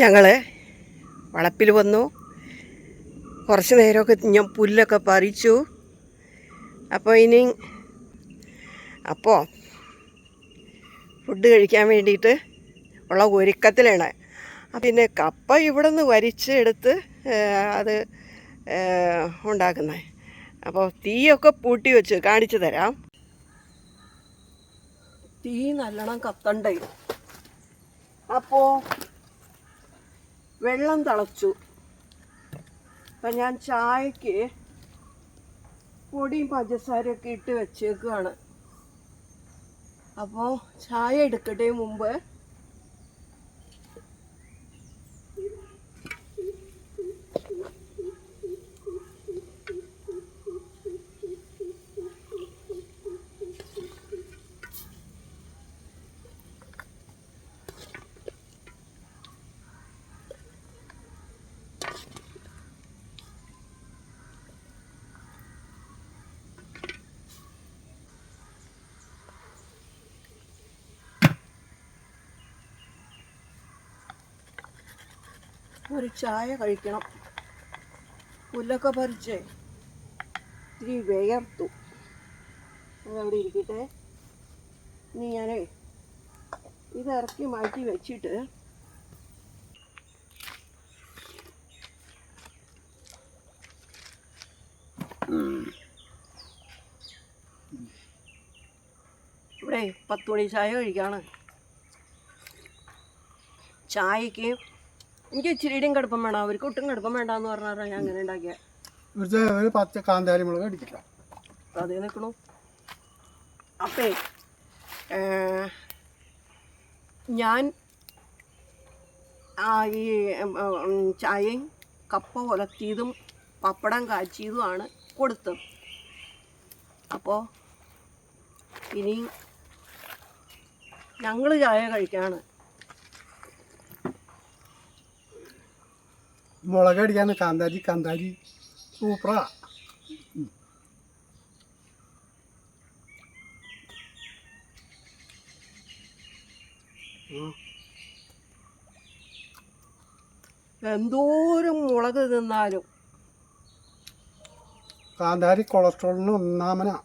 ഞങ്ങൾ വളപ്പിൽ വന്നു. കുറച്ച് നേരമൊക്കെ ഞാൻ പുല്ലൊക്കെ പറിച്ചു. അപ്പോൾ ഇനി അപ്പോൾ ഫുഡ് കഴിക്കാൻ വേണ്ടിയിട്ട് ഉള്ള ഒരുക്കത്തിലാണ്. പിന്നെ കപ്പ ഇവിടെ നിന്ന് വരിച്ചെടുത്ത് അത് ഉണ്ടാക്കുന്നത് അപ്പോൾ തീയൊക്കെ പൂട്ടി വെച്ച് കാണിച്ചു തരാം. തീ നല്ലോണം കത്തണ്ടേ? അപ്പോൾ വെള്ളം തിളച്ചു. അപ്പം ഞാൻ ചായക്ക് പൊടിയും പഞ്ചസാരയൊക്കെ ഇട്ട് വെച്ചേക്കുകയാണ് അപ്പോൾ ചായ എടുക്കട്ടെ മുമ്പ്. ഒരു ചായ കഴിക്കണം. പുല്ലൊക്കെ പറിച്ചേ. ഇത്തിരി വേർത്തു അവിടെ ഇരിക്കട്ടെ. ഇനി ഞാനേ ഇത് ഇറക്കി മാറ്റി വെച്ചിട്ട് ഇവിടെ പത്ത് മണി ചായ കഴിക്കാണ്. ചായക്ക് എനിക്ക് ഇച്ചിരിയും കടുപ്പം വേണം. അവർക്ക് ഒട്ടും കടുപ്പം വേണ്ടാന്ന് പറഞ്ഞാൽ ഞാൻ അങ്ങനെ ഉണ്ടാക്കിയ. ഒരു പച്ച കാന്താരി മുളക് അടിക്കില്ല അതേ നിൽക്കണു. അപ്പേ ഞാൻ ഈ ചായയും കപ്പ ഉലത്തിയതും പപ്പടം കാച്ചിയതുമാണ് കൊടുത്തത്. അപ്പോൾ ഇനി ഞങ്ങൾ ചായ കഴിക്കാണ്. മുളക് കാന്താജി കാന്താരി കാന്താരി സൂപ്പറാ എന്തോരം മുളക് തിന്നാലും കാന്താരി കൊളസ്ട്രോളിന് ഒന്നാമനാ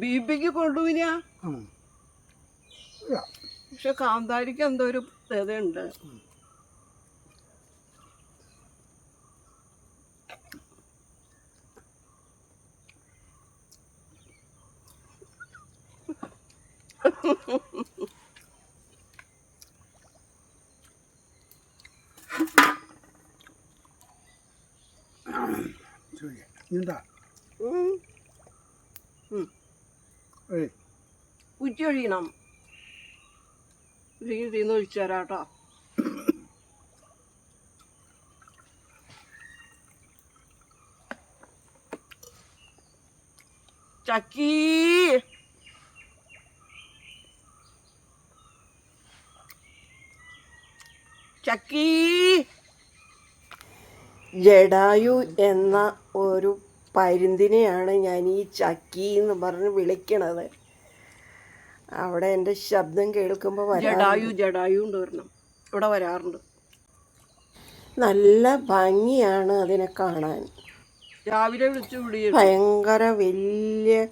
ബി പിക്ക് കൊണ്ടുപോയിനാ. ഇല്ല. പക്ഷെ കാന്താരിക്ക് എന്തോ ഒരു പ്രത്യേകതയുണ്ട്. എന്താ ഉം. കഴിയണം രീതിന്ന് ഒഴിച്ചു ചക്കി ചക്കീ. ചക്കീ. ജഡായു എന്ന ഒരു പരുന്തിനെയാണ് ഞാൻ ഈ ചക്കി എന്ന് പറഞ്ഞ് വിളിക്കണത്. അവിടെ എന്റെ ശബ്ദം കേൾക്കുമ്പോൾ ജഡായു ജഡായു ഉണ്ട് വരണം ഇവിടെ വരാറുണ്ട്. നല്ല ഭംഗിയാണ് അതിനെ കാണാൻ. രാവിലെ വിളിച്ചു വിളി ഭയങ്കര വലിയ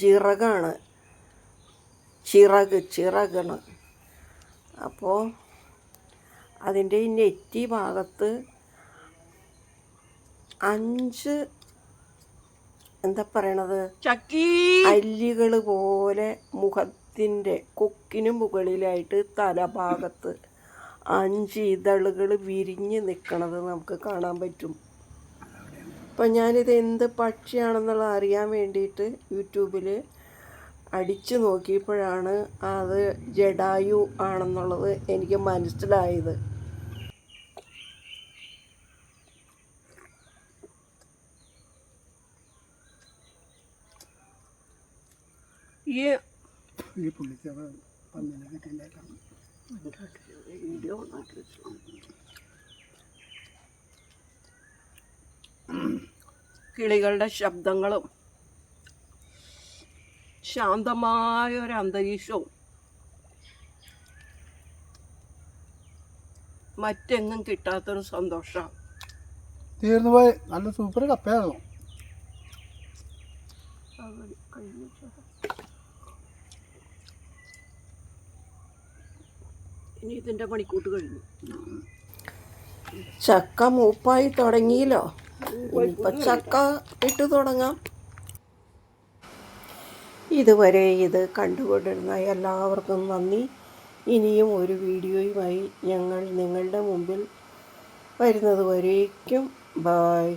ചിറകാണ്. ചിറക് ചിറകാണ്. അപ്പോൾ അതിന്റെ ഈ നെറ്റി ഭാഗത്ത് അഞ്ച് എന്താ പറയണത്? ചക്കി. അല്ലികൾ പോലെ മുഖത്തിന്റെ കൊക്കിന് മുകളിലായിട്ട് തലഭാഗത്ത് അഞ്ച് ഇതളുകൾ വിരിഞ്ഞ് നിൽക്കണത് നമുക്ക് കാണാൻ പറ്റും. അപ്പം ഞാനിത് എന്ത് പക്ഷിയാണെന്നുള്ള അറിയാൻ വേണ്ടിയിട്ട് യൂട്യൂബിൽ അടിച്ചു നോക്കിയപ്പോഴാണ് അത് ജഡായു ആണെന്നുള്ളത് എനിക്ക് മനസ്സിലായത്. ഈ ഈ കിളികളുടെ ശബ്ദങ്ങളും ശാന്തമായ ഒരു അന്തരീക്ഷവും മറ്റെങ്ങും കിട്ടാത്തൊരു സന്തോഷം. തീർന്നു പോയി. നല്ല സൂപ്പർ കപ്പയാണോ കഴിഞ്ഞു ഇനി ഇതിന്റെ പണിക്കൂട്ട് കഴിഞ്ഞു. ചക്ക മൂപ്പായി തുടങ്ങിയല്ലോ. ഇപ്പം ചക്ക ഇട്ട് തുടങ്ങാം. ഇതുവരെ ഇത് കണ്ടുകൊണ്ടിരുന്ന എല്ലാവർക്കും നന്ദി. ഇനിയും ഒരു വീഡിയോയുമായി ഞങ്ങൾ നിങ്ങളുടെ മുമ്പിൽ വരുന്നത് വരേക്കും ബായ്